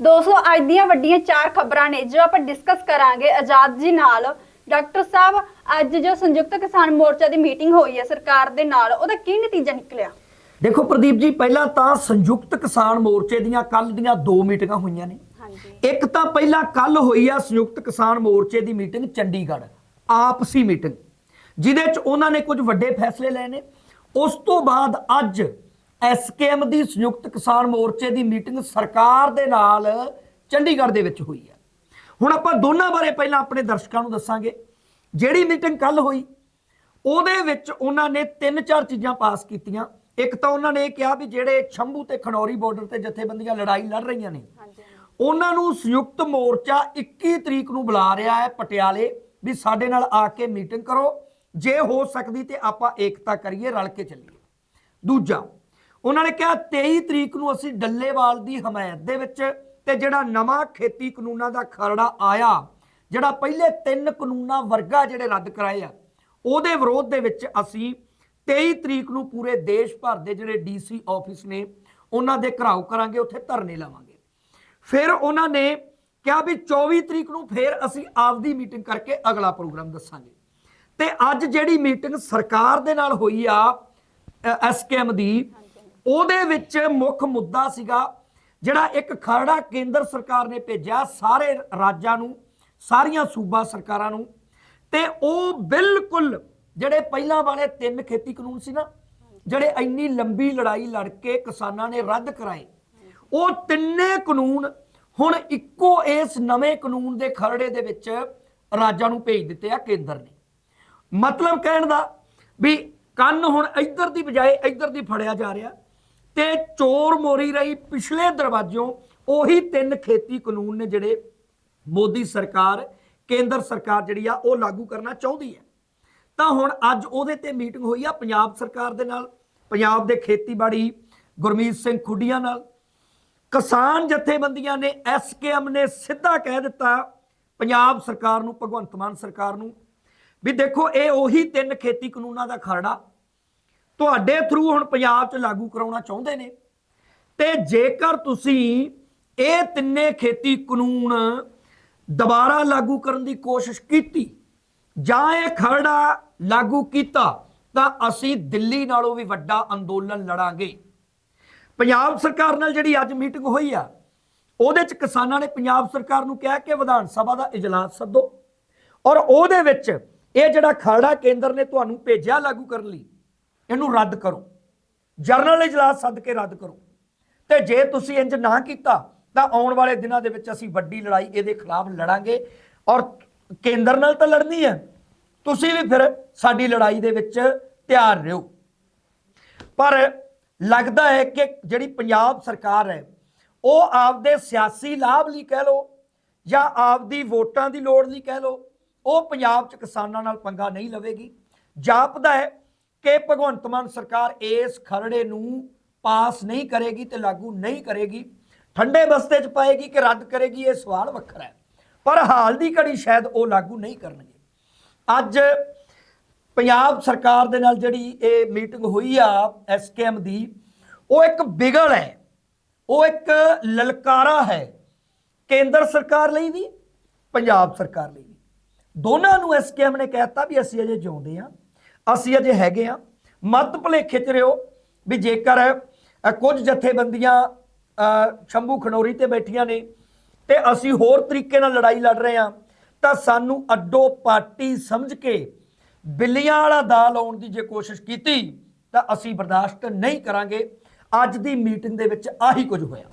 ਦੋਸਤੋ ਅੱਜ ਦੀਆਂ ਵੱਡੀਆਂ ਚਾਰ ਖਬਰਾਂ ਨੇ ਜੋ ਆਪਾਂ ਡਿਸਕਸ ਕਰਾਂਗੇ ਆਜ਼ਾਦ ਜੀ ਨਾਲ। ਡਾਕਟਰ ਸਾਹਿਬ ਅੱਜ ਜੋ ਸੰਯੁਕਤ ਕਿਸਾਨ ਮੋਰਚਾ ਦੀ ਮੀਟਿੰਗ ਹੋਈ ਹੈ ਸਰਕਾਰ ਦੇ ਨਾਲ ਉਹਦਾ ਕੀ ਨਤੀਜਾ ਨਿਕਲਿਆ? ਦੇਖੋ ਪ੍ਰਦੀਪ ਜੀ ਪਹਿਲਾਂ ਤਾਂ ਸੰਯੁਕਤ ਕਿਸਾਨ ਮੋਰਚੇ ਦੀਆਂ ਕੱਲ ਦੀਆਂ ਦੋ ਮੀਟਿੰਗਾਂ ਹੋਈਆਂ ਨੇ। ਹਾਂਜੀ। ਇੱਕ ਤਾਂ ਪਹਿਲਾਂ ਕੱਲ ਹੋਈ ਆ ਸੰਯੁਕਤ ਕਿਸਾਨ ਮੋਰਚੇ ਦੀ ਮੀਟਿੰਗ ਚੰਡੀਗੜ੍ਹ ਆਪਸੀ ਮੀਟਿੰਗ ਜਿਹਦੇ 'ਚ ਉਹਨਾਂ ਨੇ ਕੁਝ ਵੱਡੇ ਫੈਸਲੇ ਲਏ ਨੇ। ਉਸ ਤੋਂ ਬਾਅਦ ਅੱਜ ਐਸਕੇਐਮ ਦੀ ਸੰਯੁਕਤ ਕਿਸਾਨ ਮੋਰਚੇ ਦੀ ਮੀਟਿੰਗ ਸਰਕਾਰ ਦੇ ਨਾਲ ਚੰਡੀਗੜ੍ਹ ਦੇ ਵਿੱਚ ਹੋਈ ਹੈ। ਹੁਣ ਆਪਾਂ ਦੋਨਾਂ ਬਾਰੇ ਪਹਿਲਾਂ ਆਪਣੇ ਦਰਸ਼ਕਾਂ ਨੂੰ ਦੱਸਾਂਗੇ। ਜਿਹੜੀ ਮੀਟਿੰਗ ਕੱਲ ਹੋਈ ਉਹਦੇ ਵਿੱਚ ਉਹਨਾਂ ਨੇ ਤਿੰਨ ਚਾਰ ਚੀਜ਼ਾਂ ਪਾਸ ਕੀਤੀਆਂ। ਇੱਕ ਤਾਂ ਉਹਨਾਂ ਨੇ ਇਹ ਕਿਹਾ ਵੀ ਜਿਹੜੇ ਛੰਭੂ ਤੇ ਖਨੌਰੀ ਬਾਰਡਰ ਤੇ ਜਥੇਬੰਦੀਆਂ ਲੜਾਈ ਲੜ ਰਹੀਆਂ ਨੇ ਉਹਨਾਂ ਨੂੰ ਸੰਯੁਕਤ ਮੋਰਚਾ 21 ਤਰੀਕ ਨੂੰ ਬੁਲਾ ਰਿਹਾ ਹੈ ਪਟਿਆਲੇ ਵੀ ਸਾਡੇ ਨਾਲ ਆ ਕੇ ਮੀਟਿੰਗ ਕਰੋ। ਜੇ ਹੋ ਸਕਦੀ ਤੇ ਆਪਾਂ ਏਕਤਾ ਕਰੀਏ ਰਲ ਕੇ ਚੱਲੀਏ। ਦੂਜਾ ਉਹਨਾਂ ਨੇ ਕਿਹਾ 23 ਤਰੀਕ ਨੂੰ ਅਸੀਂ ਡੱਲੇਵਾਲ ਦੀ ਹਮਾਇਤ ਦੇ ਵਿੱਚ ਤੇ ਜਿਹੜਾ ਨਵਾਂ ਖੇਤੀ ਕਾਨੂੰਨਾਂ ਦਾ ਖਰੜਾ ਆਇਆ, ਜਿਹੜਾ ਪਹਿਲੇ ਤਿੰਨ ਕਾਨੂੰਨਾਂ ਵਰਗਾ ਜਿਹੜੇ ਰੱਦ ਕਰਾਏ ਆ, ਉਹਦੇ ਵਿਰੋਧ ਦੇ ਵਿੱਚ ਅਸੀਂ 23 ਤਰੀਕ ਨੂੰ ਪੂਰੇ ਦੇਸ਼ ਭਰ ਦੇ ਜਿਹੜੇ ਡੀਸੀ ਆਫਿਸ ਨੇ, ਉਹਨਾਂ ਦੇ ਘਰਾਓ ਕਰਾਂਗੇ, ਉੱਥੇ ਧਰਨੇ ਲਾਵਾਂਗੇ। ਫਿਰ ਉਹਨਾਂ ਨੇ ਕਿਹਾ ਵੀ 24 ਤਰੀਕ ਨੂੰ ਫਿਰ ਅਸੀਂ ਆਪਦੀ ਮੀਟਿੰਗ ਕਰਕੇ ਅਗਲਾ ਪ੍ਰੋਗਰਾਮ ਦੱਸਾਂਗੇ। ਤੇ ਅੱਜ ਜਿਹੜੀ ਮੀਟਿੰਗ ਸਰਕਾਰ ਦੇ ਨਾਲ ਹੋਈ ਆ ਐਸਕੇਐਮ ਦੀ ਉਹਦੇ ਵਿੱਚ ਮੁੱਖ ਮੁੱਦਾ ਸੀਗਾ ਜਿਹੜਾ ਇੱਕ ਖਰੜਾ ਕੇਂਦਰ ਸਰਕਾਰ ਨੇ ਭੇਜਿਆ ਸਾਰੇ ਰਾਜਾਂ ਨੂੰ, ਸਾਰੀਆਂ ਸੂਬਾ ਸਰਕਾਰਾਂ ਨੂੰ, ਤੇ ਉਹ ਬਿਲਕੁਲ ਜਿਹੜੇ ਪਹਿਲਾਂ ਵਾਲੇ ਤਿੰਨ ਖੇਤੀ ਕਾਨੂੰਨ ਸੀ ਨਾ, ਜਿਹੜੇ ਇੰਨੀ ਲੰਬੀ ਲੜਾਈ ਲੜ ਕੇ ਕਿਸਾਨਾਂ ਨੇ ਰੱਦ ਕਰਾਏ, ਉਹ ਤਿੰਨੇ ਕਾਨੂੰਨ ਹੁਣ ਇੱਕੋ ਇਸ ਨਵੇਂ ਕਾਨੂੰਨ ਦੇ ਖਰੜੇ ਦੇ ਵਿੱਚ ਰਾਜਾਂ ਨੂੰ ਭੇਜ ਦਿੱਤੇ ਆ ਕੇਂਦਰ ਨੇ। ਮਤਲਬ ਕਹਿਣ ਦਾ ਵੀ ਕੰਨ ਹੁਣ ਇੱਧਰ ਦੀ ਬਜਾਏ ਇੱਧਰ ਦੀ ਫੜਿਆ ਜਾ ਰਿਹਾ ਤੇ ਚੋਰ ਮੋਰੀ ਰਹੀ ਪਿਛਲੇ ਦਰਵਾਜ਼ਿਓਂ ਉਹੀ ਤਿੰਨ ਖੇਤੀ ਕਾਨੂੰਨ ਨੇ ਜਿਹੜੇ ਮੋਦੀ ਸਰਕਾਰ, ਕੇਂਦਰ ਸਰਕਾਰ ਜਿਹੜੀ ਆ, ਉਹ ਲਾਗੂ ਕਰਨਾ ਚਾਹੁੰਦੀ ਹੈ। ਤਾਂ ਹੁਣ ਅੱਜ ਉਹਦੇ ਤੇ ਮੀਟਿੰਗ ਹੋਈ ਆ ਪੰਜਾਬ ਸਰਕਾਰ ਦੇ ਨਾਲ, ਪੰਜਾਬ ਦੇ ਖੇਤੀਬਾੜੀ, ਗੁਰਮੀਤ ਸਿੰਘ ਖੁੱਡੀਆਂ ਨਾਲ। ਕਿਸਾਨ ਜਥੇਬੰਦੀਆਂ ਨੇ ਐਸਕੇਐਮ ਨੇ ਸਿੱਧਾ ਕਹਿ ਦਿੱਤਾ, ਪੰਜਾਬ ਸਰਕਾਰ ਨੂੰ, ਭਗਵੰਤ ਮਾਨ ਸਰਕਾਰ ਨੂੰ, ਵੀ ਦੇਖੋ ਇਹ ਉਹੀ ਤਿੰਨ ਖੇਤੀ ਕਾਨੂੰਨਾਂ ਦਾ ਖਰੜਾ ਤੁਹਾਡੇ ਥਰੂ ਹੁਣ ਪੰਜਾਬ 'ਚ ਲਾਗੂ ਕਰਾਉਣਾ ਚਾਹੁੰਦੇ ਨੇ। ਤੇ ਜੇਕਰ ਤੁਸੀਂ ਇਹ ਤਿੰਨੇ ਖੇਤੀ ਕਾਨੂੰਨ ਦੁਬਾਰਾ ਲਾਗੂ ਕਰਨ ਦੀ ਕੋਸ਼ਿਸ਼ ਕੀਤੀ ਜਾਂ ਇਹ ਖਰੜਾ ਲਾਗੂ ਕੀਤਾ, ਤਾਂ ਅਸੀਂ ਦਿੱਲੀ ਨਾਲੋਂ ਵੀ ਵੱਡਾ ਅੰਦੋਲਨ ਲੜਾਂਗੇ। ਪੰਜਾਬ ਸਰਕਾਰ ਨਾਲ ਜਿਹੜੀ ਅੱਜ ਮੀਟਿੰਗ ਹੋਈ ਆ, ਉਹਦੇ ਚ ਕਿਸਾਨਾਂ ਨੇ ਪੰਜਾਬ ਸਰਕਾਰ ਨੂੰ ਕਿਹਾ ਕਿ ਵਿਧਾਨ ਸਭਾ ਦਾ ਇਜਲਾਸ ਸੱਦੋ। ਔਰ ਉਹਦੇ ਵਿੱਚ ਇਹ ਜਿਹੜਾ ਖਰੜਾ ਕੇਂਦਰ ਨੇ ਤੁਹਾਨੂੰ ਭੇਜਿਆ ਲਾਗੂ ਕਰਨ ਲਈ ਇਹਨੂੰ ਰੱਦ ਕਰੋ। ਜਰਨਲ ਇਜਲਾਸ ਸੱਦ ਕੇ ਰੱਦ ਕਰੋ। ਤੇ ਜੇ ਤੁਸੀਂ ਇੰਜ ਨਾ ਕੀਤਾ, ਤਾਂ ਆਉਣ ਵਾਲੇ ਦਿਨਾਂ ਦੇ ਵਿੱਚ ਅਸੀਂ ਵੱਡੀ ਲੜਾਈ ਇਹਦੇ ਖਿਲਾਫ ਲੜਾਂਗੇ। ਔਰ ਕੇਂਦਰ ਨਾਲ ਤਾਂ ਲੜਨੀ ਹੈ। ਤੁਸੀਂ ਵੀ ਫਿਰ ਸਾਡੀ ਲੜਾਈ ਦੇ ਵਿੱਚ ਤਿਆਰ ਰਹੋ। ਪਰ ਲੱਗਦਾ ਹੈ ਕਿ ਜਿਹੜੀ ਪੰਜਾਬ ਸਰਕਾਰ ਹੈ, ਉਹ ਆਪਦੇ ਸਿਆਸੀ ਲਾਭ ਲਈ ਕਹਿ ਲੋ ਜਾਂ ਆਪਦੀ ਵੋਟਾਂ ਦੀ ਲੋੜ ਲਈ ਕਹਿ ਲੋ ਉਹ ਪੰਜਾਬ 'ਚ ਕਿਸਾਨਾਂ ਨਾਲ ਪੰਗਾ ਨਹੀਂ ਲਵੇਗੀ। ਜਾਪਦਾ ਹੈ ਕਿ ਭਗਵੰਤ ਮਾਨ ਸਰਕਾਰ ਇਸ ਖਰੜੇ ਨੂੰ ਪਾਸ ਨਹੀਂ ਕਰੇਗੀ ਤੇ ਲਾਗੂ ਨਹੀਂ ਕਰੇਗੀ, ਠੰਡੇ ਬਸਤੇ 'ਚ ਪਾਏਗੀ ਕਿ ਰੱਦ ਕਰੇਗੀ, ਇਹ ਸਵਾਲ ਵੱਖਰਾ ਹੈ। ਪਰ ਹਾਲ ਦੀ ਘੜੀ ਸ਼ਾਇਦ ਉਹ ਲਾਗੂ ਨਹੀਂ ਕਰਨਗੇ। ਅੱਜ ਪੰਜਾਬ ਸਰਕਾਰ ਦੇ ਨਾਲ ਜਿਹੜੀ ਇਹ ਮੀਟਿੰਗ ਹੋਈ ਆ ਐਸਕੇਐਮ ਦੀ, ਉਹ ਇੱਕ ਬਿਗਲ ਹੈ। ਉਹ ਇੱਕ ਲਲਕਾਰਾ ਹੈ। ਕੇਂਦਰ ਸਰਕਾਰ ਲਈ ਵੀ, ਪੰਜਾਬ ਸਰਕਾਰ ਲਈ ਵੀ। ਦੋਨਾਂ ਨੂੰ ਐਸਕੇਐਮ ਨੇ ਕਹਿਤਾ ਵੀ ਅਸੀਂ ਅਜੇ ਜਿਉਂਦੇ ਆ ਅਸੀਂ ਅਜੇ ਹੈਗੇ ਆ ਮਤ ਭੁਲੇਖੇ ਚ ਰਿਓ ਵੀ ਜੇਕਰ ਕੁਝ ਜਥੇਬੰਦੀਆਂ ਸ਼ੰਭੂ ਖਨੌਰੀ ਤੇ ਬੈਠੀਆਂ ਨੇ ਤੇ ਅਸੀਂ ਹੋਰ ਤਰੀਕੇ ਨਾਲ ਲੜਾਈ ਲੜ ਰਹੇ ਆ ਤਾਂ ਸਾਨੂੰ ਅੱਡੋ ਪਾਰਟੀ ਸਮਝ ਕੇ ਬਿੱਲੀਆਂ ਵਾਲਾ ਦਾ ਲਾਉਣ ਦੀ ਜੇ ਕੋਸ਼ਿਸ਼ ਕੀਤੀ, ਤਾਂ ਅਸੀਂ ਬਰਦਾਸ਼ਤ ਨਹੀਂ ਕਰਾਂਗੇ। ਅੱਜ ਦੀ ਮੀਟਿੰਗ ਦੇ ਵਿੱਚ ਆਹੀ ਕੁਝ ਹੋਇਆ।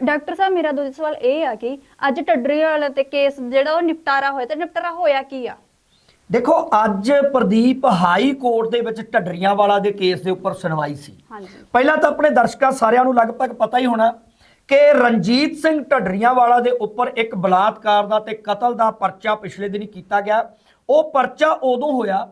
ਡਾਕਟਰ ਸਾਹਿਬ, ਮੇਰਾ ਦੂਜਾ ਸਵਾਲ ਇਹ ਆ ਕਿ ਅੱਜ ਟੱਡਰੀ ਵਾਲਾ ਤੇ ਕੇਸ ਜਿਹੜਾ ਉਹ ਨਿਪਟਾਰਾ ਹੋਇਆ, ਤੇ ਨਿਪਟਾਰਾ ਹੋਇਆ ਕੀ ਆ? ਦੇਖੋ ਅੱਜ ਪ੍ਰਦੀਪ ਹਾਈ ਕੋਰਟ ਦੇ ਵਿੱਚ ਢੱਡਰੀਆਂ ਵਾਲਾ ਦੇ ਕੇਸ ਦੇ ਉੱਪਰ ਸੁਣਵਾਈ ਸੀ। ਹਾਂਜੀ। ਪਹਿਲਾਂ ਤਾਂ ਆਪਣੇ ਦਰਸ਼ਕਾਂ ਸਾਰਿਆਂ ਨੂੰ ਲਗਭਗ ਪਤਾ ਹੀ ਹੋਣਾ ਕਿ ਰਣਜੀਤ ਸਿੰਘ ਢੱਡਰੀਆਂ ਵਾਲਾ ਦੇ ਉੱਪਰ ਇੱਕ ਬਲਾਤਕਾਰ ਦਾ ਤੇ ਕਤਲ ਦਾ ਪਰਚਾ ਪਿਛਲੇ ਦਿਨੀ ਕੀਤਾ ਗਿਆ। ਉਹ ਪਰਚਾ ਉਦੋਂ ਹੋਇਆ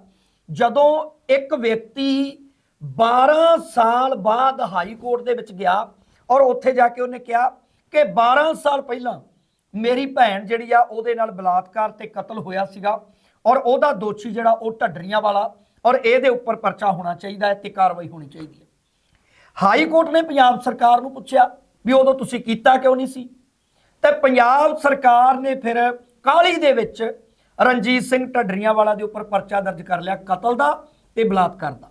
ਜਦੋਂ ਇੱਕ ਵਿਅਕਤੀ 12 ਸਾਲ ਬਾਅਦ ਹਾਈ ਕੋਰਟ ਦੇ ਵਿੱਚ ਗਿਆ ਔਰ ਉੱਥੇ ਜਾ ਕੇ ਉਹਨੇ ਕਿਹਾ ਕਿ 12 ਸਾਲ ਪਹਿਲਾਂ ਮੇਰੀ ਭੈਣ ਜਿਹੜੀ ਆ ਉਹਦੇ ਨਾਲ ਬਲਾਤਕਾਰ ਤੇ ਕਤਲ ਹੋਇਆ ਸੀਗਾ। ਔਰ ਉਹਦਾ ਦੋਸ਼ੀ ਜਿਹੜਾ ਉਹ ਢੱਡਰੀਆਂ ਵਾਲਾ ਔਰ ਇਹਦੇ ਉੱਪਰ ਪਰਚਾ ਹੋਣਾ ਚਾਹੀਦਾ ਹੈ ਤੇ ਕਾਰਵਾਈ ਹੋਣੀ ਚਾਹੀਦੀ ਹੈ। ਹਾਈ ਕੋਰਟ ਨੇ ਪੰਜਾਬ ਸਰਕਾਰ ਨੂੰ ਪੁੱਛਿਆ ਵੀ ਉਦੋਂ ਤੁਸੀਂ ਕੀਤਾ ਕਿਉਂ ਨਹੀਂ ਸੀ? ਤੇ ਪੰਜਾਬ ਸਰਕਾਰ ਨੇ ਫਿਰ ਕਾਲੀ ਦੇ ਵਿੱਚ ਰਣਜੀਤ ਸਿੰਘ ਢੱਡਰੀਆਂ ਵਾਲਾ ਦੇ ਉੱਪਰ ਪਰਚਾ ਦਰਜ ਕਰ ਲਿਆ ਕਤਲ ਦਾ ਤੇ ਬਲਾਤਕਾਰ ਦਾ।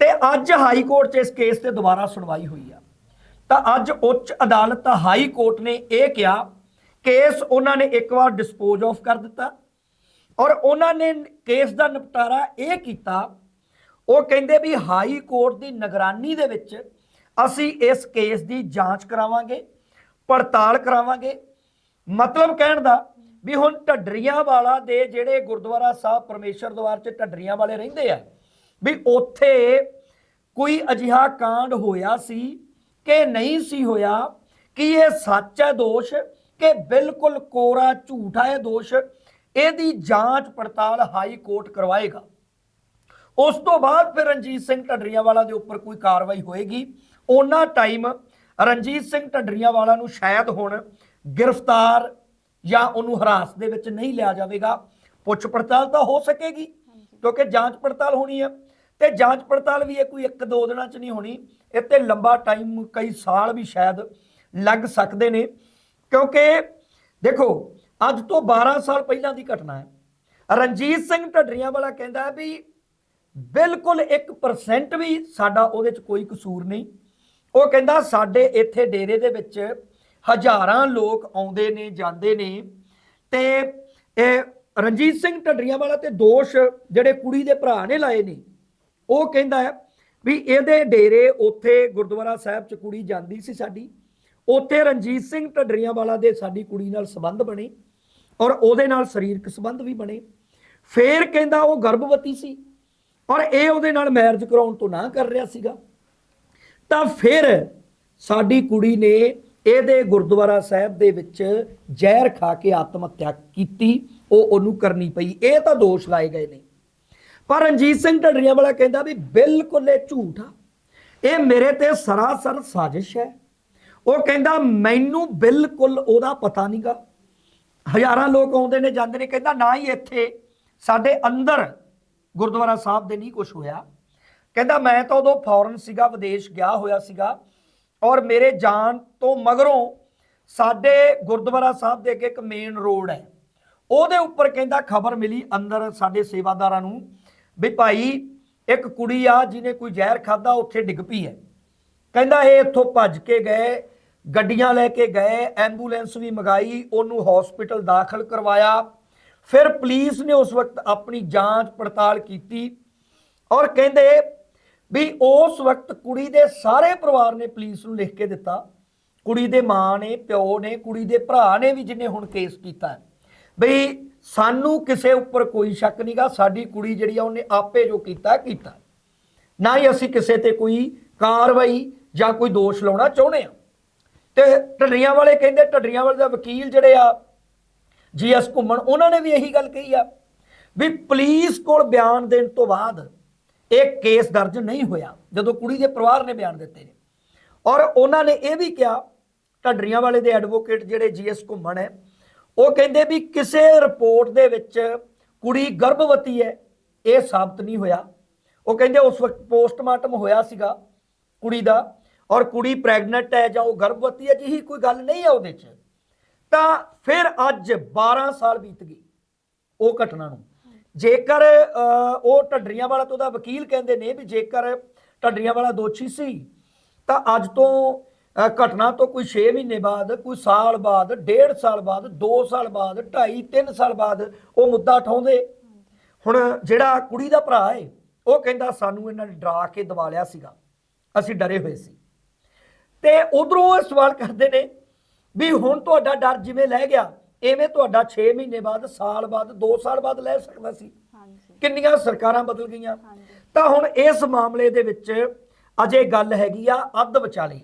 ਤੇ ਅੱਜ ਹਾਈ ਕੋਰਟ 'ਚ ਇਸ ਕੇਸ ਤੇ ਦੁਬਾਰਾ ਸੁਣਵਾਈ ਹੋਈ ਆ। ਤਾਂ ਅੱਜ ਉੱਚ ਅਦਾਲਤ ਹਾਈ ਕੋਰਟ ਨੇ ਇਹ ਕਿਹਾ, ਕੇਸ ਉਹਨਾਂ ਨੇ ਇੱਕ ਵਾਰ ਡਿਸਪੋਜ਼ ਆਫ ਕਰ ਦਿੱਤਾ। ਔਰ ਉਹਨਾਂ ਨੇ ਕੇਸ ਦਾ ਨਿਪਟਾਰਾ ਇਹ ਕੀਤਾ, ਉਹ ਕਹਿੰਦੇ ਵੀ ਹਾਈ ਕੋਰਟ ਦੀ ਨਿਗਰਾਨੀ ਦੇ ਵਿੱਚ ਅਸੀਂ ਇਸ ਕੇਸ ਦੀ ਜਾਂਚ ਕਰਾਵਾਂਗੇ, ਪੜਤਾਲ ਕਰਾਵਾਂਗੇ। ਮਤਲਬ ਕਹਿਣ ਦਾ ਵੀ ਹੁਣ ਢੱਡਰੀਆਂ ਵਾਲਾ ਦੇ ਜਿਹੜੇ ਗੁਰਦੁਆਰਾ ਸਾਹਿਬ ਪਰਮੇਸ਼ਰ ਦਵਾਰ 'ਚ ਢੱਡਰੀਆਂ ਵਾਲੇ ਰਹਿੰਦੇ ਆ, ਵੀ ਉੱਥੇ ਕੋਈ ਅਜਿਹਾ ਕਾਂਡ ਹੋਇਆ ਸੀ ਕਿ ਨਹੀਂ ਸੀ ਹੋਇਆ, ਕਿ ਇਹ ਸੱਚ ਹੈ ਦੋਸ਼, ਕਿ ਬਿਲਕੁਲ ਕੋਰਾ ਝੂਠ ਹੈ ਇਹ ਦੋਸ਼ ਇਹਦੀ ਜਾਂਚ ਪੜਤਾਲ ਹਾਈ ਕੋਰਟ ਕਰਵਾਏਗਾ। ਉਸ ਤੋਂ ਬਾਅਦ ਫਿਰ ਰਣਜੀਤ ਸਿੰਘ ਢੱਡਰੀਆਂ ਵਾਲਾ ਦੇ ਉੱਪਰ ਕੋਈ ਕਾਰਵਾਈ ਹੋਏਗੀ। ਉਹਨਾਂ ਟਾਈਮ ਰਣਜੀਤ ਸਿੰਘ ਢੱਡਰੀਆਂ ਵਾਲਾ ਨੂੰ ਸ਼ਾਇਦ ਹੁਣ ਗ੍ਰਿਫਤਾਰ ਜਾਂ ਉਹਨੂੰ ਹਰਾਸ ਦੇ ਵਿੱਚ ਨਹੀਂ ਲਿਆ ਜਾਵੇਗਾ। ਪੁੱਛ ਪੜਤਾਲ ਤਾਂ ਹੋ ਸਕੇਗੀ ਕਿਉਂਕਿ ਜਾਂਚ ਪੜਤਾਲ ਹੋਣੀ ਹੈ ਤੇ ਜਾਂਚ ਪੜਤਾਲ ਵੀ ਇਹ ਕੋਈ ਇੱਕ ਦੋ ਦਿਨਾਂ 'ਚ ਨਹੀਂ ਹੋਣੀ। ਤੇ ਲੰਬਾ ਟਾਈਮ ਕਈ ਸਾਲ ਵੀ ਸ਼ਾਇਦ ਲੱਗ ਸਕਦੇ ਨੇ। ਕਿਉਂਕਿ ਦੇਖੋ ਅੱਜ ਤੋਂ 12 ਸਾਲ ਪਹਿਲਾਂ ਦੀ ਘਟਨਾ ਹੈ। ਰਣਜੀਤ ਸਿੰਘ ਢੱਡਰੀਆਂ ਵਾਲਾ ਕਹਿੰਦਾ ਵੀ ਬਿਲਕੁਲ 1% ਵੀ ਸਾਡਾ ਉਹਦੇ 'ਚ ਕੋਈ ਕਸੂਰ ਨਹੀਂ। ਉਹ ਕਹਿੰਦਾ ਸਾਡੇ ਇੱਥੇ ਡੇਰੇ ਦੇ ਵਿੱਚ ਹਜ਼ਾਰਾਂ ਲੋਕ ਆਉਂਦੇ ਨੇ, ਜਾਂਦੇ ਨੇ ਤੇ ਇਹ ਰਣਜੀਤ ਸਿੰਘ ਢੱਡਰੀਆਂ ਵਾਲਾ ਤੇ ਦੋਸ਼ ਜਿਹੜੇ ਕੁੜੀ ਦੇ ਭਰਾ ਨੇ ਲਾਏ ਨੇ, ਉਹ ਕਹਿੰਦਾ ਹੈ ਵੀ ਇਹਦੇ ਡੇਰੇ ਉੱਥੇ ਗੁਰਦੁਆਰਾ ਸਾਹਿਬ 'ਚ ਕੁੜੀ ਜਾਂਦੀ ਸੀ ਸਾਡੀ। ਉੱਥੇ ਰਣਜੀਤ ਸਿੰਘ ਢੱਡਰੀਆਂ ਵਾਲਾ ਦੇ ਸਾਡੀ ਕੁੜੀ ਨਾਲ ਸੰਬੰਧ ਬਣੇ। ਔਰ ਉਹਦੇ ਨਾਲ ਸਰੀਰਕ ਸੰਬੰਧ ਵੀ ਬਣੇ। ਫੇਰ ਕਹਿੰਦਾ ਉਹ ਗਰਭਵਤੀ ਸੀ ਔਰ ਇਹ ਉਹਦੇ ਨਾਲ ਮੈਰਿਜ ਕਰਾਉਣ ਤੋਂ ਨਾ ਕਰ ਰਿਹਾ ਸੀਗਾ। ਤਾਂ ਫਿਰ ਸਾਡੀ ਕੁੜੀ ਨੇ ਇਹਦੇ ਗੁਰਦੁਆਰਾ ਸਾਹਿਬ ਦੇ ਵਿੱਚ ਜ਼ਹਿਰ ਖਾ ਕੇ ਆਤਮ ਹੱਤਿਆ ਕੀਤੀ, ਉਹ ਉਹਨੂੰ ਕਰਨੀ ਪਈ। ਇਹ ਤਾਂ ਦੋਸ਼ ਲਾਏ ਗਏ ਨੇ। ਪਰ ਰਣਜੀਤ ਸਿੰਘ ਢੱਡਰੀਆਂ ਵਾਲਾ ਕਹਿੰਦਾ ਵੀ ਬਿਲਕੁਲ ਇਹ ਝੂਠ ਆ। ਇਹ ਮੇਰੇ ਤੇ ਸਰਾਸਰ ਸਾਜ਼ਿਸ਼ ਹੈ। ਉਹ ਕਹਿੰਦਾ, ਮੈਨੂੰ ਬਿਲਕੁਲ ਉਹਦਾ ਪਤਾ ਨਹੀਂਗਾ ਹਜ਼ਾਰਾਂ ਲੋਕ ਆਉਂਦੇ ਨੇ, ਜਾਂਦੇ ਨੇ, ਕਹਿੰਦਾ ਨਾ ਹੀ ਇੱਥੇ। ਸਾਡੇ ਅੰਦਰ ਗੁਰਦੁਆਰਾ ਸਾਹਿਬ ਦੇ ਨਹੀਂ ਕੁਝ ਹੋਇਆ। ਕਹਿੰਦਾ ਮੈਂ ਤਾਂ ਉਦੋਂ ਫੌਰਨ ਸੀਗਾ, ਵਿਦੇਸ਼ ਗਿਆ ਹੋਇਆ ਸੀਗਾ ਔਰ ਮੇਰੇ ਜਾਣ ਤੋਂ ਮਗਰੋਂ ਸਾਡੇ ਗੁਰਦੁਆਰਾ ਸਾਹਿਬ ਦੇ ਅੱਗੇ ਇੱਕ ਮੇਨ ਰੋਡ ਹੈ। ਉਹਦੇ ਉੱਪਰ ਕਹਿੰਦਾ ਖਬਰ ਮਿਲੀ ਅੰਦਰ ਸਾਡੇ ਸੇਵਾਦਾਰਾਂ ਨੂੰ ਵੀ ਭਾਈ ਇੱਕ ਕੁੜੀ ਆ ਜਿਹਨੇ ਕੋਈ ਜ਼ਹਿਰ ਖਾਦਾ ਉੱਥੇ ਡਿੱਗ ਪਈ ਹੈ। ਕਹਿੰਦਾ ਇਹ ਇੱਥੋਂ ਭੱਜ ਕੇ ਗਏ ਗੱਡੀਆਂ ਲੈ ਕੇ ਗਏ, ਐਂਬੂਲੈਂਸ ਵੀ ਮੰਗਾਈ, ਉਹਨੂੰ ਹਸਪੀਟਲ ਦਾਖਲ ਕਰਵਾਇਆ। ਫਿਰ ਪੁਲਿਸ ਨੇ ਉਸ ਵਕਤ ਆਪਣੀ ਜਾਂਚ ਪੜਤਾਲ ਕੀਤੀ ਔਰ ਕਹਿੰਦੇ ਵੀ ਉਸ ਵਕਤ ਕੁੜੀ ਦੇ ਸਾਰੇ ਪਰਿਵਾਰ ਨੇ ਪੁਲਿਸ ਨੂੰ ਲਿਖ ਕੇ ਦਿੱਤਾ। ਕੁੜੀ ਦੇ ਮਾਂ ਨੇ, ਪਿਓ ਨੇ, ਕੁੜੀ ਦੇ ਭਰਾ ਨੇ ਵੀ ਜਿਹਨੇ ਹੁਣ ਕੇਸ ਕੀਤਾ ਬਈ ਸਾਨੂੰ ਕਿਸੇ ਉੱਪਰ ਕੋਈ ਸ਼ੱਕ ਨਹੀਂਗਾ ਸਾਡੀ ਕੁੜੀ ਜਿਹੜੀ ਆ ਉਹਨੇ ਆਪੇ ਜੋ ਕੀਤਾ ਕੀਤਾ। ਨਾ ਹੀ ਅਸੀਂ ਕਿਸੇ ਤੇ ਕੋਈ ਕਾਰਵਾਈ ਜਾਂ ਕੋਈ ਦੋਸ਼ ਲਾਉਣਾ ਚਾਹੁੰਦੇ ਆ ਤੇ ਢੱਡਰੀਆਂ ਵਾਲੇ ਕਹਿੰਦੇ ਢੱਡਰੀਆਂ ਵਾਲੇ ਦਾ ਵਕੀਲ ਜਿਹੜੇ ਆ ਜੀਐਸ ਘੁੰਮਣ, ਉਹਨਾਂ ਨੇ ਵੀ ਇਹੀ ਗੱਲ ਕਹੀ ਆ ਵੀ ਪੁਲਿਸ ਕੋਲ ਬਿਆਨ ਦੇਣ ਤੋਂ ਬਾਅਦ ਇਹ ਕੇਸ ਦਰਜ ਨਹੀਂ ਹੋਇਆ, ਜਦੋਂ ਕੁੜੀ ਦੇ ਪਰਿਵਾਰ ਨੇ ਬਿਆਨ ਦਿੱਤੇ ਨੇ। ਔਰ ਉਹਨਾਂ ਨੇ ਇਹ ਵੀ ਕਿਹਾ, ਢੱਡਰੀਆਂ ਵਾਲੇ ਦੇ ਐਡਵੋਕੇਟ ਜਿਹੜੇ ਜੀਐਸ ਘੁੰਮਣ ਹੈ, ਉਹ ਕਹਿੰਦੇ ਵੀ ਕਿਸੇ ਰਿਪੋਰਟ ਦੇ ਵਿੱਚ ਕੁੜੀ ਗਰਭਵਤੀ ਹੈ, ਇਹ ਸਾਬਤ ਨਹੀਂ ਹੋਇਆ। ਉਹ ਕਹਿੰਦੇ ਉਸ ਵਕਤ ਪੋਸਟਮਾਰਟਮ ਹੋਇਆ ਸੀਗਾ ਕੁੜੀ ਦਾ ਔਰ ਕੁੜੀ ਪ੍ਰੈਗਨੈਂਟ ਹੈ ਜਾਂ ਉਹ ਗਰਭਵਤੀ ਹੈ ਜਿਹੀ ਕੋਈ ਗੱਲ ਨਹੀਂ ਹੈ ਉਹਦੇ 'ਚ। ਤਾਂ ਫਿਰ ਅੱਜ 12 ਸਾਲ ਬੀਤ ਗਏ ਉਹ ਘਟਨਾ ਨੂੰ। ਜੇਕਰ ਉਹ ਢੱਡਰੀਆਂ ਵਾਲਾ ਤੋਂ ਉਹਦਾ ਵਕੀਲ ਕਹਿੰਦੇ ਨੇ ਵੀ ਜੇਕਰ ਢੱਡਰੀਆਂ ਵਾਲਾ ਦੋਸ਼ੀ ਸੀ, ਤਾਂ ਅੱਜ ਤੋਂ ਘਟਨਾ ਤੋਂ ਕੋਈ 6 ਮਹੀਨੇ ਬਾਅਦ, ਕੋਈ ਸਾਲ ਬਾਅਦ, ਡੇਢ ਸਾਲ ਬਾਅਦ 2 ਸਾਲ ਬਾਅਦ 2.5 3 ਸਾਲ ਬਾਅਦ ਉਹ ਮੁੱਦਾ ਉਠਾਉਂਦੇ। ਹੁਣ ਜਿਹੜਾ ਕੁੜੀ ਦਾ ਭਰਾ ਏ ਉਹ ਕਹਿੰਦਾ ਸਾਨੂੰ ਇਹਨਾਂ ਨੇ ਡਰਾ ਕੇ ਦਬਾ ਲਿਆ ਸੀਗਾ। ਅਸੀਂ ਡਰੇ ਹੋਏ ਸੀ। ਤੇ ਉਧਰੋਂ ਇਹ ਸਵਾਲ ਕਰਦੇ ਨੇ ਵੀ ਹੁਣ ਤੁਹਾਡਾ ਡਰ ਜਿਵੇਂ ਲੈ ਗਿਆ ਐਵੇਂ ਤੁਹਾਡਾ 6 ਮਹੀਨੇ ਬਾਅਦ ਸਾਲ ਬਾਅਦ 2 ਸਾਲ ਬਾਅਦ ਲੈ ਸਕਦਾ ਸੀ। ਹਾਂਜੀ। ਕਿੰਨੀਆਂ ਸਰਕਾਰਾਂ ਬਦਲ ਗਈਆਂ? ਤਾਂ ਹੁਣ ਇਸ ਮਾਮਲੇ ਦੇ ਵਿੱਚ ਅਜੇ ਗੱਲ ਹੈਗੀ ਆ ਅੱਧ ਵਿਚਾਲੇ।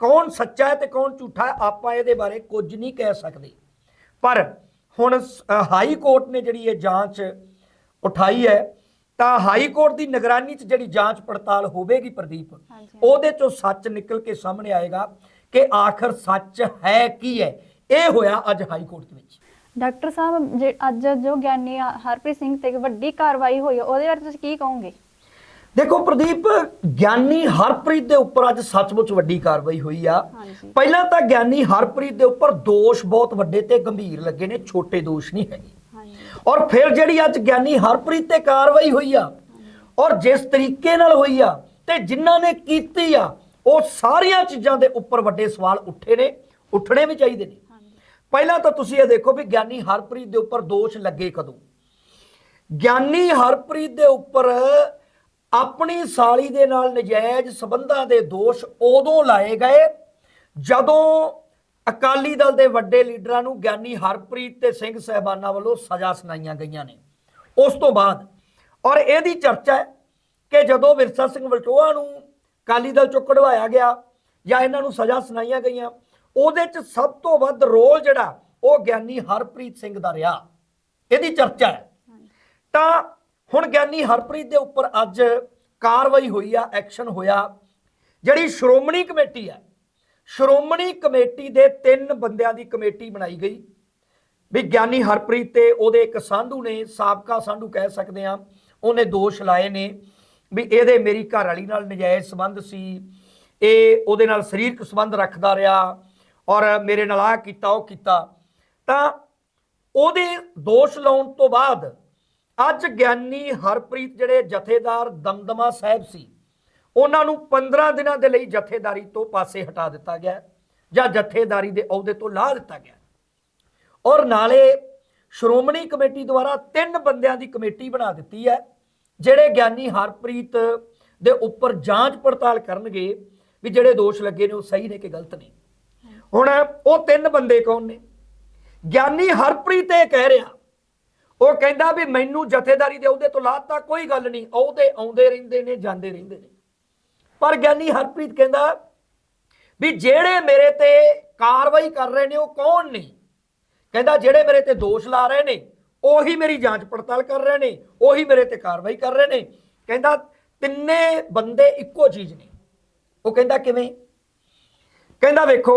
ਕੌਣ ਸੱਚਾ ਹੈ ਤੇ ਕੌਣ ਝੂਠਾ ਹੈ ਆਪਾਂ ਇਹਦੇ ਬਾਰੇ ਕੁਝ ਨਹੀਂ ਕਹਿ ਸਕਦੇ। ਪਰ ਹੁਣ ਹਾਈ ਕੋਰਟ ਨੇ ਜਿਹੜੀ ਇਹ ਜਾਂਚ ਉਠਾਈ ਹੈ ਤਾਂ ਹਾਈ ਕੋਰਟ ਦੀ ਨਿਗਰਾਨੀ 'ਚ ਜਿਹੜੀ ਜਾਂਚ ਪੜਤਾਲ ਹੋਵੇਗੀ ਪ੍ਰਦੀਪ। ਉਹਦੇ 'ਚੋਂ ਸੱਚ ਨਿਕਲ ਕੇ ਸਾਹਮਣੇ ਆਏਗਾ ਕਿ ਆਖਰ ਸੱਚ ਹੈ ਕੀ ਹੈ। ਇਹ ਹੋਇਆ ਅੱਜ ਹਾਈ ਕੋਰਟ ਦੇ ਵਿੱਚ। ਡਾਕਟਰ ਸਾਹਿਬ ਜੇ ਅੱਜ ਜੋ ਗਿਆਨੀ ਹਰਪ੍ਰੀਤ ਸਿੰਘ ਤੇ ਵੱਡੀ ਕਾਰਵਾਈ ਹੋਈ ਉਹਦੇ ਬਾਰੇ ਤੁਸੀਂ ਕੀ ਕਹੋਗੇ? ਦੇਖੋ ਪ੍ਰਦੀਪ ਗਿਆਨੀ ਹਰਪ੍ਰੀਤ ਦੇ ਉੱਪਰ ਅੱਜ ਸੱਚਮੁੱਚ ਵੱਡੀ ਕਾਰਵਾਈ ਹੋਈ ਆ। ਪਹਿਲਾਂ ਤਾਂ ਗਿਆਨੀ ਹਰਪ੍ਰੀਤ ਦੇ ਉੱਪਰ ਦੋਸ਼ ਬਹੁਤ ਵੱਡੇ ਤੇ ਗੰਭੀਰ ਲੱਗੇ ਨੇ ਛੋਟੇ ਦੋਸ਼ ਨਹੀਂ ਹੈਗੇ। ਔਰ ਫਿਰ ਜਿਹੜੀ ਅੱਜ ਗਿਆਨੀ ਹਰਪ੍ਰੀਤ ਤੇ ਕਾਰਵਾਈ ਹੋਈ ਆ, ਔਰ ਜਿਸ ਤਰੀਕੇ ਨਾਲ ਹੋਈ ਆ ਤੇ ਜਿਨ੍ਹਾਂ ਨੇ ਕੀਤੀ ਆ, ਉਹ ਸਾਰੀਆਂ ਚੀਜ਼ਾਂ ਦੇ ਉੱਪਰ ਵੱਡੇ ਸਵਾਲ ਉੱਠੇ ਨੇ, ਉੱਠਣੇ ਵੀ ਚਾਹੀਦੇ ਨੇ। ਪਹਿਲਾਂ ਤਾਂ ਤੁਸੀਂ ਇਹ ਦੇਖੋ ਵੀ ਗਿਆਨੀ ਹਰਪ੍ਰੀਤ ਦੇ ਉੱਪਰ ਦੋਸ਼ ਲੱਗੇ ਕਦੋਂ। ਗਿਆਨੀ ਹਰਪ੍ਰੀਤ ਦੇ ਉੱਪਰ ਆਪਣੀ ਸਾਲੀ ਦੇ ਨਾਲ ਨਜਾਇਜ਼ ਸਬੰਧਾਂ ਦੇ ਦੋਸ਼ ਉਦੋਂ ਲਾਏ ਗਏ ਜਦੋਂ ਅਕਾਲੀ ਦਲ ਦੇ ਵੱਡੇ ਲੀਡਰਾਂ ਨੂੰ ਗਿਆਨੀ ਹਰਪ੍ਰੀਤ ਤੇ ਸਿੰਘ ਸਹਿਬਾਨਾਂ ਵੱਲੋਂ ਸਜ਼ਾ ਸੁਣਾਈਆਂ ਗਈਆਂ ਨੇ। ਉਸ ਤੋਂ ਬਾਅਦ, ਔਰ ਇਹਦੀ ਚਰਚਾ ਹੈ ਕਿ ਜਦੋਂ ਵਿਰਸਾ ਸਿੰਘ ਵਲਟੋਆ ਨੂੰ ਅਕਾਲੀ ਦਲ ਚੋਂ ਕਢਵਾਇਆ ਗਿਆ ਜਾਂ ਇਹਨਾਂ ਨੂੰ ਸਜ਼ਾ ਸੁਣਾਈਆਂ ਗਈਆਂ, ਉਹਦੇ 'ਚ ਸਭ ਤੋਂ ਵੱਧ ਰੋਲ ਜਿਹੜਾ, ਉਹ ਗਿਆਨੀ ਹਰਪ੍ਰੀਤ ਸਿੰਘ ਦਾ ਰਿਹਾ। ਇਹਦੀ ਚਰਚਾ ਹੈ। ਤਾਂ ਹੁਣ ਗਿਆਨੀ ਹਰਪ੍ਰੀਤ ਦੇ ਉੱਪਰ ਅੱਜ ਕਾਰਵਾਈ ਹੋਈ ਆ, ਐਕਸ਼ਨ ਹੋਇਆ। ਜਿਹੜੀ ਸ਼੍ਰੋਮਣੀ ਕਮੇਟੀ ਹੈ ਸ਼੍ਰੋਮਣੀ ਕਮੇਟੀ ਦੇ ਤਿੰਨ ਬੰਦਿਆਂ ਦੀ ਕਮੇਟੀ ਬਣਾਈ ਗਈ। ਵੀ ਗਿਆਨੀ ਹਰਪ੍ਰੀਤ ਤੇ ਉਹਦੇ ਇੱਕ ਸਾਧੂ ਨੇ, ਸਾਬਕਾ ਸਾਧੂ ਕਹਿ ਸਕਦੇ ਆ ਉਹਨੇ ਦੋਸ਼ ਲਾਏ ਨੇ ਵੀ ਇਹਦੇ ਮੇਰੀ ਘਰ ਵਾਲੀ ਨਾਲ ਨਜਾਇਜ਼ ਸੰਬੰਧ ਸੀ। ਇਹ ਉਹਦੇ ਨਾਲ ਸਰੀਰਕ ਸੰਬੰਧ ਰੱਖਦਾ ਰਿਹਾ ਔਰ ਮੇਰੇ ਨਾਲ ਆ ਕੀਤਾ, ਉਹ ਕੀਤਾ। ਤਾਂ ਉਹਦੇ ਦੋਸ਼ ਲਾਉਣ ਤੋਂ ਬਾਅਦ ਅੱਜ ਗਿਆਨੀ ਹਰਪ੍ਰੀਤ ਜਿਹੜੇ ਜਥੇਦਾਰ ਦਮਦਮਾ ਸਾਹਿਬ ਸੀ ਉਹਨਾਂ ਨੂੰ 15 ਦਿਨਾਂ ਦੇ ਲਈ ਜਥੇਦਾਰੀ ਤੋਂ ਪਾਸੇ ਹਟਾ ਦਿੱਤਾ ਗਿਆ ਜਾਂ ਜਥੇਦਾਰੀ ਦੇ ਅਹੁਦੇ ਤੋਂ ਲਾ ਦਿੱਤਾ ਗਿਆ। ਔਰ ਨਾਲੇ ਸ਼੍ਰੋਮਣੀ ਕਮੇਟੀ ਦੁਆਰਾ ਤਿੰਨ ਬੰਦਿਆਂ ਦੀ ਕਮੇਟੀ ਬਣਾ ਦਿੱਤੀ ਹੈ, ਜਿਹੜੇ ਗਿਆਨੀ ਹਰਪ੍ਰੀਤ ਦੇ ਉੱਪਰ ਜਾਂਚ ਪੜਤਾਲ ਕਰਨਗੇ ਵੀ ਜਿਹੜੇ ਦੋਸ਼ ਲੱਗੇ ਨੇ ਉਹ ਸਹੀ ਨੇ ਕਿ ਗਲਤ ਨੇ। ਹੁਣ ਉਹ ਤਿੰਨ ਬੰਦੇ ਕੌਣ ਨੇ? ਗਿਆਨੀ ਹਰਪ੍ਰੀਤ ਇਹ ਕਹਿ ਰਿਹਾ, ਉਹ ਕਹਿੰਦਾ ਵੀ ਮੈਨੂੰ ਜਥੇਦਾਰੀ ਦੇ ਅਹੁਦੇ ਤੋਂ ਲਾਤਾ ਕੋਈ ਗੱਲ ਨਹੀਂ, ਅਹੁਦੇ ਆਉਂਦੇ ਰਹਿੰਦੇ ਨੇ, ਜਾਂਦੇ ਰਹਿੰਦੇ ਨੇ। ਪਰ ਗਿਆਨੀ ਹਰਪ੍ਰੀਤ ਕਹਿੰਦਾ ਵੀ ਜਿਹੜੇ ਮੇਰੇ ਤੇ ਕਾਰਵਾਈ ਕਰ ਰਹੇ ਨੇ ਉਹ ਕੌਣ ਨੇ? ਕਹਿੰਦਾ ਜਿਹੜੇ ਮੇਰੇ ਤੇ ਦੋਸ਼ ਲਾ ਰਹੇ ਨੇ, ਉਹੀ ਮੇਰੀ ਜਾਂਚ ਪੜਤਾਲ ਕਰ ਰਹੇ ਨੇ, ਉਹੀ ਮੇਰੇ ਤੇ ਕਾਰਵਾਈ ਕਰ ਰਹੇ ਨੇ। ਕਹਿੰਦਾ ਤਿੰਨੇ ਬੰਦੇ ਇੱਕੋ ਚੀਜ਼ ਨੇ। ਉਹ ਕਹਿੰਦਾ ਕਿਵੇਂ? ਕਹਿੰਦਾ ਵੇਖੋ,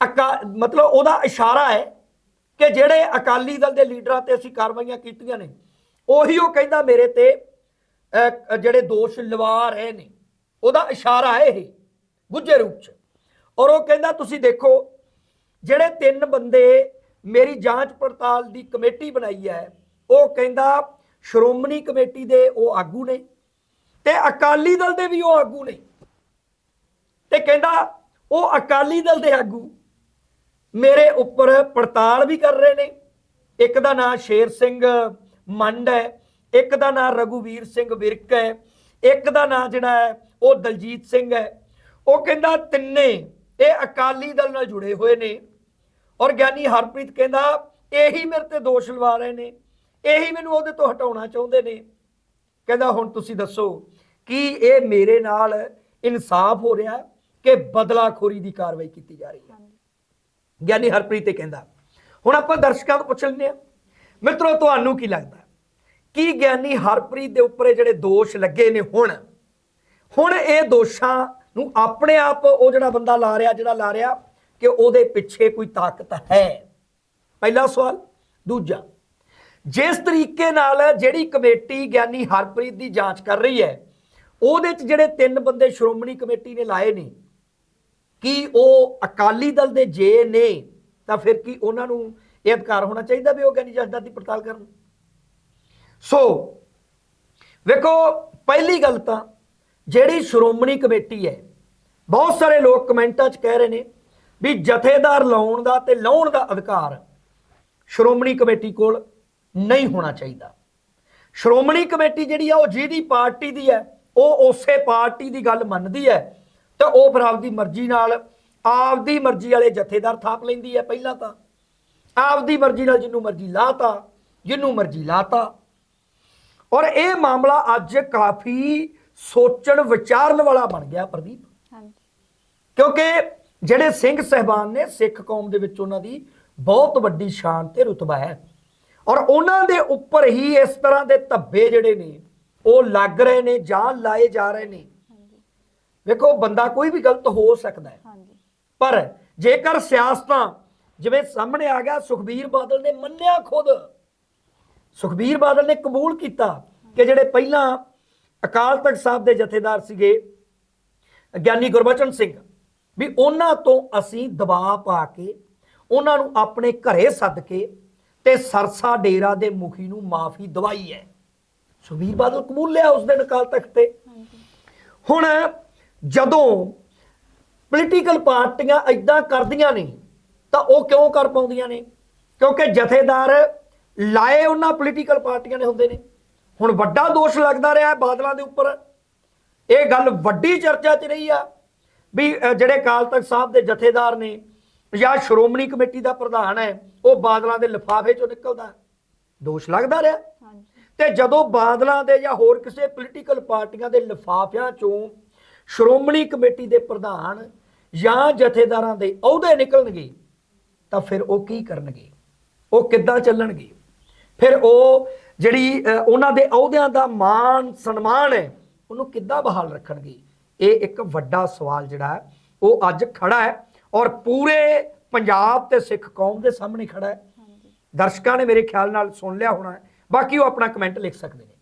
ਅਕਾ ਮਤਲਬ ਉਹਦਾ ਇਸ਼ਾਰਾ ਹੈ ਕਿ ਜਿਹੜੇ ਅਕਾਲੀ ਦਲ ਦੇ ਲੀਡਰਾਂ ਤੇ ਅਸੀਂ ਕਾਰਵਾਈਆਂ ਕੀਤੀਆਂ ਨੇ, ਉਹੀ ਉਹ ਕਹਿੰਦਾ ਮੇਰੇ ਤੇ ਜਿਹੜੇ ਦੋਸ਼ ਲਵਾ ਰਹੇ ਨੇ। ਉਹਦਾ ਇਸ਼ਾਰਾ ਹੈ ਇਹ ਗੁੱਜੇ ਰੂਪ ਚ। ਔਰ ਉਹ ਕਹਿੰਦਾ, ਤੁਸੀਂ ਦੇਖੋ, ਜਿਹੜੇ ਤਿੰਨ ਬੰਦੇ ਮੇਰੀ ਜਾਂਚ ਪੜਤਾਲ ਦੀ ਕਮੇਟੀ ਬਣਾਈ ਹੈ, ਉਹ ਕਹਿੰਦਾ, ਸ਼੍ਰੋਮਣੀ ਕਮੇਟੀ ਦੇ ਉਹ ਆਗੂ ਨੇ ਤੇ ਅਕਾਲੀ ਦਲ ਦੇ ਵੀ ਉਹ ਆਗੂ ਨੇ। ਤੇ ਕਹਿੰਦਾ, ਉਹ ਅਕਾਲੀ ਦਲ ਦੇ ਆਗੂ ਮੇਰੇ ਉੱਪਰ ਪੜਤਾਲ ਵੀ ਕਰ ਰਹੇ ਨੇ। ਇੱਕ ਦਾ ਨਾਮ ਸ਼ੇਰ ਸਿੰਘ ਮੰਡ ਹੈ, ਇੱਕ ਦਾ ਨਾਮ ਰਘੁਵੀਰ ਸਿੰਘ ਵਿਰਕ ਹੈ, ਇੱਕ ਦਾ ਨਾਮ ਜਿਹੜਾ ਹੈ ਉਹ ਦਲਜੀਤ ਸਿੰਘ ਹੈ। ਉਹ ਕਹਿੰਦਾ ਤਿੰਨੇ ਇਹ ਅਕਾਲੀ ਦਲ ਨਾਲ ਜੁੜੇ ਹੋਏ ਨੇ ਔਰ ਗਿਆਨੀ ਹਰਪ੍ਰੀਤ ਕਹਿੰਦਾ ਇਹੀ ਮੇਰੇ ਤੇ ਦੋਸ਼ ਲਵਾ ਰਹੇ ਨੇ। ਇਹੀ ਮੈਨੂੰ ਉਹਦੇ ਤੋਂ ਹਟਾਉਣਾ ਚਾਹੁੰਦੇ ਨੇ। ਕਹਿੰਦਾ ਹੁਣ ਤੁਸੀਂ ਦੱਸੋ ਕੀ ਇਹ ਮੇਰੇ ਨਾਲ ਇਨਸਾਫ ਹੋ ਰਿਹਾ ਕਿ ਬਦਲਾਖੋਰੀ ਦੀ ਕਾਰਵਾਈ ਕੀਤੀ ਜਾ ਰਹੀ ਹੈ? ਗਿਆਨੀ ਹਰਪ੍ਰੀਤ ਇਹ ਕਹਿੰਦਾ। ਹੁਣ ਆਪਾਂ ਦਰਸ਼ਕਾਂ ਤੋਂ ਪੁੱਛ ਲੈਂਦੇ ਆ ਮਿੱਤਰੋ ਤੁਹਾਨੂੰ ਕੀ ਲੱਗਦਾ? ਕੀ ਗਿਆਨੀ ਹਰਪ੍ਰੀਤ ਦੇ ਉੱਪਰ ਜਿਹੜੇ ਦੋਸ਼ ਲੱਗੇ ਨੇ ਹੁਣ ਹੁਣ ਇਹ ਦੋਸ਼ਾਂ ਨੂੰ ਆਪਣੇ ਆਪ ਉਹ ਜਿਹੜਾ ਬੰਦਾ ਲਾ ਰਿਹਾ, ਜਿਹੜਾ ਲਾ ਰਿਹਾ ਕਿ ਉਹਦੇ ਪਿੱਛੇ ਕੋਈ ਤਾਕਤ ਹੈ। ਪਹਿਲਾ ਸਵਾਲ। ਦੂਜਾ, ਜਿਸ ਤਰੀਕੇ ਨਾਲ ਜਿਹੜੀ ਕਮੇਟੀ ਗਿਆਨੀ ਹਰਪ੍ਰੀਤ ਦੀ ਜਾਂਚ ਕਰ ਰਹੀ ਹੈ, ਉਹਦੇ 'ਚ ਜਿਹੜੇ ਤਿੰਨ ਬੰਦੇ ਸ਼੍ਰੋਮਣੀ ਕਮੇਟੀ ਨੇ ਲਾਏ ਨੇ, ਕੀ ਉਹ ਅਕਾਲੀ ਦਲ ਦੇ ਜੇ ਨੇ, ਤਾਂ ਫਿਰ ਕੀ ਉਹਨਾਂ ਨੂੰ ਇਹ ਅਧਿਕਾਰ ਹੋਣਾ ਚਾਹੀਦਾ ਵੀ ਉਹ ਗਿਆਨੀ ਜਥੇਦਾਰ ਦੀ ਪੜਤਾਲ ਕਰਨ? ਸੋ, ਵੇਖੋ, ਪਹਿਲੀ ਗੱਲ ਤਾਂ ਜਿਹੜੀ ਸ਼੍ਰੋਮਣੀ ਕਮੇਟੀ ਹੈ, ਬਹੁਤ ਸਾਰੇ ਲੋਕ ਕਮੈਂਟਾਂ 'ਚ ਕਹਿ ਰਹੇ ਨੇ ਵੀ ਜਥੇਦਾਰ ਲਾਉਣ ਦਾ ਤੇ ਲਾਉਣ ਦਾ ਅਧਿਕਾਰ ਸ਼੍ਰੋਮਣੀ ਕਮੇਟੀ ਕੋਲ ਨਹੀਂ ਹੋਣਾ ਚਾਹੀਦਾ। ਸ਼੍ਰੋਮਣੀ ਕਮੇਟੀ ਜਿਹੜੀ ਆ, ਉਹ ਜਿਹਦੀ ਪਾਰਟੀ ਦੀ ਹੈ, ਉਹ ਉਸੇ ਪਾਰਟੀ ਦੀ ਗੱਲ ਮੰਨਦੀ ਹੈ, ਤੇ ਉਹ ਫਿਰ ਆਪਦੀ ਮਰਜ਼ੀ ਨਾਲ ਆਪਦੀ ਮਰਜ਼ੀ ਵਾਲੇ ਜਥੇਦਾਰ ਥਾਪ ਲੈਂਦੀ ਹੈ ਪਹਿਲਾਂ ਤਾਂ। ਆਪਦੀ ਮਰਜ਼ੀ ਨਾਲ ਜਿਹਨੂੰ ਮਰਜ਼ੀ ਲਾਤਾ ਜਿਹਨੂੰ ਮਰਜ਼ੀ ਲਾਤਾ। ਔਰ ਇਹ ਮਾਮਲਾ ਅੱਜ ਕਾਫੀ ਸੋਚਣ ਵਿਚਾਰਨ ਵਾਲਾ ਬਣ ਗਿਆ ਪ੍ਰਦੀਪ। ਹਾਂਜੀ। ਕਿਉਂਕਿ ਜਿਹੜੇ ਸਿੰਘ ਸਹਿਬਾਨ ਨੇ ਸਿੱਖ ਕੌਮ ਦੇ ਵਿੱਚ ਉਹਨਾਂ ਦੀ ਬਹੁਤ ਵੱਡੀ ਸ਼ਾਨ ਤੇ ਰੁਤਬਾ ਹੈ। ਔਰ ਉਹਨਾਂ ਦੇ ਉੱਪਰ ਹੀ ਇਸ ਤਰ੍ਹਾਂ ਦੇ ਧੱਬੇ ਜਿਹੜੇ ਨੇ ਉਹ ਲੱਗ ਰਹੇ ਨੇ ਜਾਂ ਲਾਏ ਜਾ ਰਹੇ ਨੇ। ਵੇਖੋ ਬੰਦਾ ਕੋਈ ਵੀ ਗਲਤ ਹੋ ਸਕਦਾ ਹੈ। ਹਾਂਜੀ। ਪਰ ਜੇਕਰ ਸਿਆਸਤਾਂ ਜਿਵੇਂ ਸਾਹਮਣੇ ਆ ਗਿਆ ਸੁਖਬੀਰ ਬਾਦਲ ਨੇ ਮੰਨਿਆ ਖੁਦ। ਸੁਖਬੀਰ ਬਾਦਲ ਨੇ ਕਬੂਲ ਕੀਤਾ ਕਿ ਜਿਹੜੇ ਪਹਿਲਾਂ ਅਕਾਲ ਤਖਤ ਸਾਹਿਬ ਦੇ ਜਥੇਦਾਰ ਸੀਗੇ, ਗਿਆਨੀ ਗੁਰਬਚਨ ਸਿੰਘ, ਵੀ ਉਹਨਾਂ ਤੋਂ ਅਸੀਂ ਦਬਾਅ ਪਾ ਕੇ, ਉਹਨਾਂ ਨੂੰ ਆਪਣੇ ਘਰੇ ਸੱਦ ਕੇ ਤੇ ਸਰਸਾ ਡੇਰਾ ਦੇ ਮੁਖੀ ਨੂੰ ਮਾਫੀ ਦਵਾਈ ਹੈ। ਸੁਖਬੀਰ ਬਾਦਲ ਕਬੂਲ ਲਿਆ ਉਸ ਦਿਨ ਅਕਾਲ ਤਖਤ ਤੇ। ਹੁਣ ਜਦੋਂ ਪੋਲੀਟੀਕਲ ਪਾਰਟੀਆਂ ਇਦਾਂ ਕਰਦੀਆਂ ਨੇ, ਤਾਂ ਉਹ ਕਿਉਂ ਕਰ ਪਾਉਂਦੀਆਂ ਨੇ? ਕਿਉਂਕਿ ਜਥੇਦਾਰ ਲਾਏ ਉਹਨਾਂ ਪੋਲੀਟੀਕਲ ਪਾਰਟੀਆਂ ਨੇ ਹੁੰਦੇ ਨੇ। ਹੁਣ ਵੱਡਾ ਦੋਸ਼ ਲੱਗਦਾ ਰਿਹਾ ਹੈ ਬਾਦਲਾਂ ਦੇ ਉੱਪਰ। ਇਹ ਗੱਲ ਵੱਡੀ ਚਰਚਾ 'ਚ ਰਹੀ ਆ ਵੀ ਜਿਹੜੇ ਅਕਾਲ ਤਖਤ ਸਾਹਿਬ ਦੇ ਜਥੇਦਾਰ ਨੇ ਜਾਂ ਸ਼੍ਰੋਮਣੀ ਕਮੇਟੀ ਦਾ ਪ੍ਰਧਾਨ ਹੈ ਉਹ ਬਾਦਲਾਂ ਦੇ ਲਿਫਾਫੇ 'ਚੋਂ ਨਿਕਲਦਾ ਦੋਸ਼ ਲੱਗਦਾ ਰਿਹਾ। ਤੇ ਜਦੋਂ ਬਾਦਲਾਂ ਦੇ ਜਾਂ ਹੋਰ ਕਿਸੇ ਪੋਲੀਟੀਕਲ ਪਾਰਟੀਆਂ ਦੇ ਲਿਫਾਫਿਆਂ ਚੋਂ ਸ਼੍ਰੋਮਣੀ ਕਮੇਟੀ ਦੇ ਪ੍ਰਧਾਨ ਜਾਂ ਜਥੇਦਾਰਾਂ ਦੇ ਅਹੁਦੇ ਨਿਕਲਣਗੇ ਤਾਂ ਫਿਰ ਉਹ ਕੀ ਕਰਨਗੇ? ਉਹ ਕਿੱਦਾਂ ਚੱਲਣਗੇ? ਫਿਰ ਉਹ ਜਿਹੜੀ ਉਹਨਾਂ ਦੇ ਅਹੁਦਿਆਂ ਦਾ ਮਾਣ ਸਨਮਾਨ ਹੈ ਉਹਨੂੰ ਕਿੱਦਾਂ ਬਹਾਲ ਰੱਖਣਗੇ? ਇਹ ਇੱਕ ਵੱਡਾ ਸਵਾਲ ਜਿਹੜਾ ਹੈ ਉਹ ਅੱਜ ਖੜਾ ਹੈ ਔਰ ਪੂਰੇ ਪੰਜਾਬ ਤੇ ਸਿੱਖ ਕੌਮ ਦੇ ਸਾਹਮਣੇ ਖੜਾ ਹੈ। ਦਰਸ਼ਕਾਂ ਨੇ ਮੇਰੇ ਖਿਆਲ ਨਾਲ ਸੁਣ ਲਿਆ ਹੋਣਾ ਬਾਕੀ ਉਹ ਆਪਣਾ ਕਮੈਂਟ ਲਿਖ ਸਕਦੇ ਨੇ।